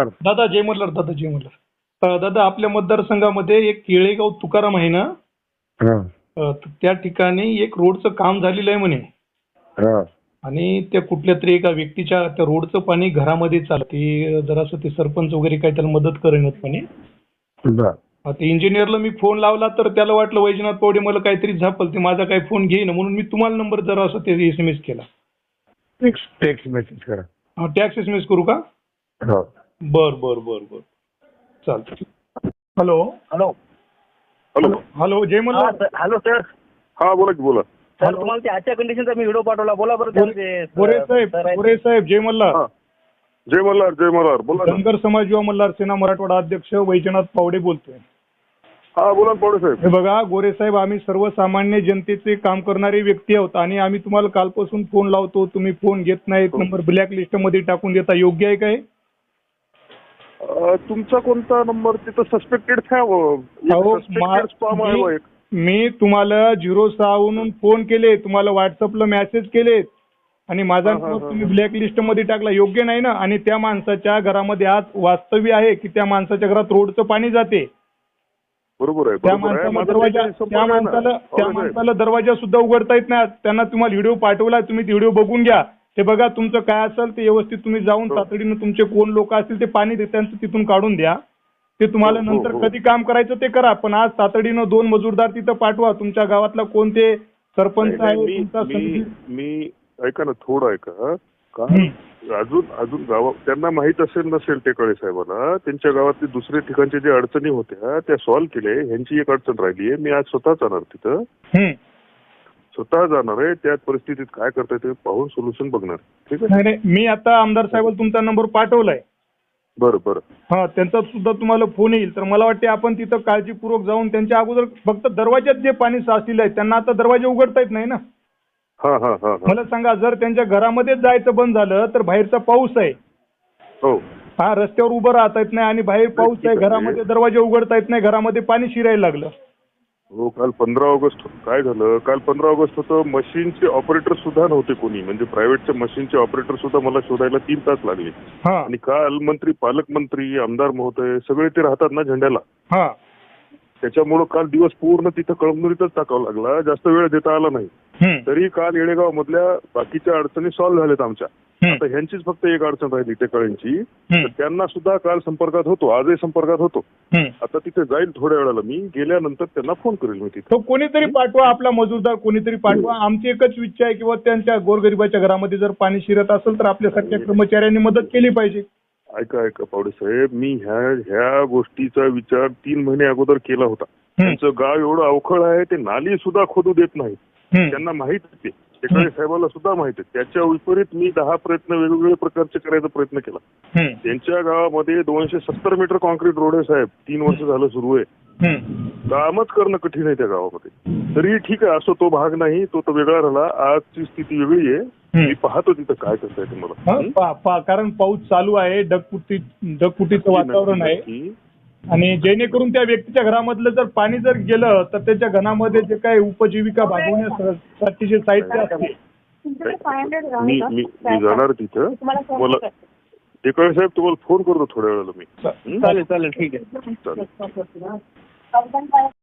दादा जय मल्हार दादा जय मल्हार. दादा आपल्या मतदारसंघामध्ये एक केळेगाव तुकाराम आहे ना? अं, तर त्या ठिकाणी एक रोडचं काम झालेलं आहे म्हणे. आणि त्या कुठल्या तरी एका व्यक्तीच्या त्या रोडचं पाणी घरामध्ये चालते. जरासं ते सरपंच वगैरे काही त्याला मदत करेनच म्हणे. बर. अं, ते इंजिनियरला मी फोन लावला तर त्याला वाटलं वैजनाथ पावडे मला काहीतरी झापल ते माझा काही फोन घेईन. म्हणून मी तुम्हाला नंबर जरा असं ते एस एम एस केला. टेक्स्ट टेक्स्ट मेसेज करा. टॅक्स एस एम एस करू का? हो. बर बर बर बर. चालतं हॅलो. हॅलो. हॅलो. हॅलो जय हा सर. Hello sir. हा बोला की बोला. Sir hello. तुम्हाला ते आजच्या कंडिशनचा मी व्हिडिओ पाठवला. बोला बरं गोरे साहेब सर. गोरे साहेब जय मल्हार. हा. जय मल्हार जय मल्हार. बोला ना. धनगर समाज युवा मल्हार सेना मराठवाडा अध्यक्ष वैजनाथ पावडे बोलतोय. हा बोला ना पावडे साहेब. हे बघा गोरे साहेब आम्ही सर्वसामान्य जनतेचे काम करणारे व्यक्ती आहोत आणि आम्ही तुम्हाला कालपासून फोन लावतो. तुम्ही फोन घेत नाहीत नंबर ब्लॅक लिस्टमध्ये टाकून देता. योग्य आहे काय? तुमचा कोणता नंबर? तिथं सस्पेक्टेड अहो, मा- एक. तुम्हाला झिरो सहावरून फोन केले तुम्हाला व्हॉट्सअपला मेसेज केलेत आणि माझा हा, हा, हा, तुम्ही ब्लॅक लिस्टमध्ये टाकला. योग्य नाही ना? आणि त्या माणसाच्या घरामध्ये आज वास्तव्य आहे की त्या माणसाच्या घरात रोडचं पाणी जाते. बरोबर आहे त्या माणसाला दरवाजा त्या पावडे साहेब. माणसाला दरवाजा सुद्धा उघडता येत नाही. त्यांना तुम्हाला व्हिडिओ पाठवला तुम्ही व्हिडिओ बघून घ्या. ते बघा तुमचं काय असेल ते व्यवस्थित तुम्ही जाऊन हो. तातडीनं तुमचे कोण लोक असतील ते पाणी त्यांचं तिथून काढून द्या ते तुम्हाला हो, हो, नंतर. कधी काम करायचं ते करा पण आज तातडीनं दोन मजूरदार तिथं पाठवा तुमच्या गावातला कोणते सरपंच आहे मी ऐका ना थोडं ऐका का. अजून अजून गावा त्यांना माहीत असेल नसेल ते कळे साहेबांना त्यांच्या गावातले दुसरे ठिकाणचे जे अडचणी होत्या त्या सॉल्व्ह केले ह्यांची एक अडचण राहिली आहे मी आज स्वतः जाणार तिथं. स्वतः जाणार आहे त्या परिस्थितीत काय करता ते पाहून सोल्युशन बघणार. ठीक आहे? नाही नाही मी आता आमदार साहेबांना तुमचा नंबर पाठवलाय. बरं बरं. हा त्यांचा सुद्धा तुम्हाला फोन येईल. तर मला वाटते आपण तिथं काळजीपूर्वक जाऊन त्यांच्या अगोदर फक्त दरवाज्यात जे पाणी साचलेलं आहे त्यांना आता दरवाजा उघडता येत नाही ना? हा हा हा हा. मला सांगा जर त्यांच्या घरामध्येच जायचं बंद झालं तर बाहेरचा पाऊस आहे. हो. हा रस्त्यावर उभं राहता येत नाही आणि बाहेर पाऊस आहे. घरामध्ये दरवाजे उघडता येत नाही घरामध्ये पाणी शिरायला लागलं. हो काल पंधरा ऑगस्ट काय झालं? काल पंधरा ऑगस्ट होतं मशीनचे ऑपरेटर सुद्धा नव्हते कोणी. म्हणजे प्रायव्हेटच्या मशीनचे ऑपरेटर सुद्धा मला शोधायला तीन तास लागले. हा. आणि काल मंत्री पालकमंत्री आमदार महोदय सगळे ते राहतात ना झेंड्याला. हा. त्याच्यामुळं काल दिवस पूर्ण तिथं कळमनुरीतच टाकावा लागला. जास्त वेळ देता आला नाही. तरी काल येळेगाव मधल्या बाकीच्या अडचणी सॉल्व्ह झाल्यात आमच्या. आता ह्यांचीच फक्त एक अडचण राहिली टेकळ्यांची त्यांना सुद्धा काल संपर्कात होतो आजही संपर्कात होतो. आता तिथे जाईल थोड्या वेळाला. मी गेल्यानंतर त्यांना फोन करेल मी तिथे. तो कोणीतरी पाठवा आपला मजूरदार कोणीतरी पाठवा. आमची एकच इच्छा आहे किंवा त्यांच्या गोरगरिबाच्या घरामध्ये जर पाणी शिरत असेल तर आपल्यासारख्या कर्मचाऱ्यांनी मदत केली पाहिजे. ऐका ऐका पावडे साहेब. मी ह्या ह्या गोष्टीचा विचार तीन महिने अगोदर केला होता. त्यांचं गाव एवढं अवखळ आहे ते नाली सुद्धा खोदू देत नाही. त्यांना माहीत आहे ते. टेकाळे साहेबाला सुद्धा माहीत आहे. त्याच्या विपरीत मी दहा प्रयत्न वेगवेगळे प्रकारचे करायचा प्रयत्न केला. त्यांच्या गावामध्ये दोनशे सत्तर मीटर कॉन्क्रीट रोड आहे साहेब. तीन वर्ष झालं सुरू आहे. कामच करणं कठीण आहे त्या गावामध्ये. तरी ठीक आहे असो तो भाग नाही तो तर वेगळा राहिला. आजची स्थिती वेगळी आहे. मी पाहतो तिथं काय करता येते मला पा- पा- कारण पाऊस चालू आहे ढगफुटी ढगफुटीचं वातावरण आहे. आणि जेणेकरून त्या व्यक्तीच्या घरामधलं जर पाणी जर गेलं तर त्याच्या घरामध्ये जे काही उपजीविका भागवण्यासाठी जे साहित्य असते. मी मी मी जाणार तिथं. मला. टेकाळे साहेब तुम्हाला फोन करतो थोड्या वेळाला मी? चालेल चालेल. ठीक आहे. चालेल.